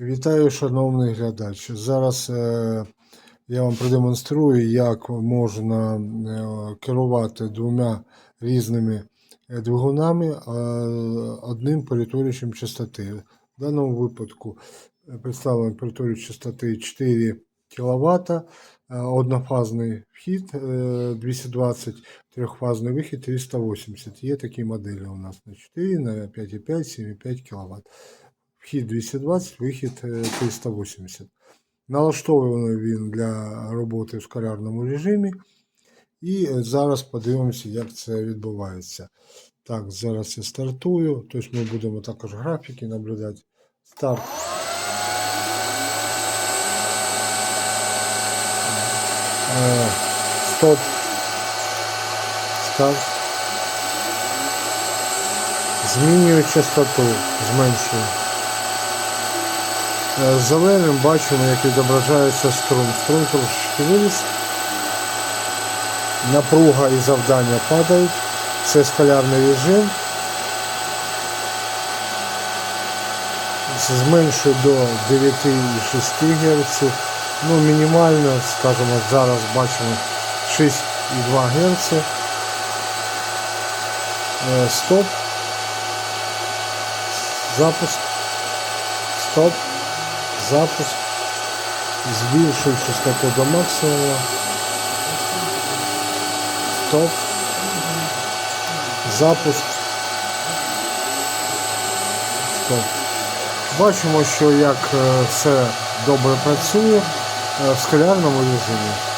Вітаю, шановний глядач. Зараз е, я вам продемонструю, як можна е, керувати двома різними е, двигунами одним перетворюючим частоти. В даному випадку представлено перетворюючий частоти 4 кВт, однофазний вхід е, 220, трьохфазний вихід 380. Є такі моделі у нас на 4, на 5,5, 7,5 кВт. Вхід 220, вихід е, 380. Налаштований він для роботи в скалярному режимі. І е, зараз подивимося, як це відбувається. Так, зараз я стартую. Тобто ми будемо також графіки наблюдати. Старт. Е, Стоп. Старт. Змінюю частоту, зменшую. Е, Зеленим бачимо, як відображається струм. Струм трошечки виріс. Напруга і завдання падають. Це скалярний режим. Зменшую до 9,6 Гц. Ну, мінімально, скажімо, зараз бачимо 6,2 Гц. Е, Стоп. Запуск. Стоп. Запуск. Збільшую частоту до максимуму. Стоп. Запуск. Стоп. Бачимо, що як е, все добре працює е, в скалярному режимі.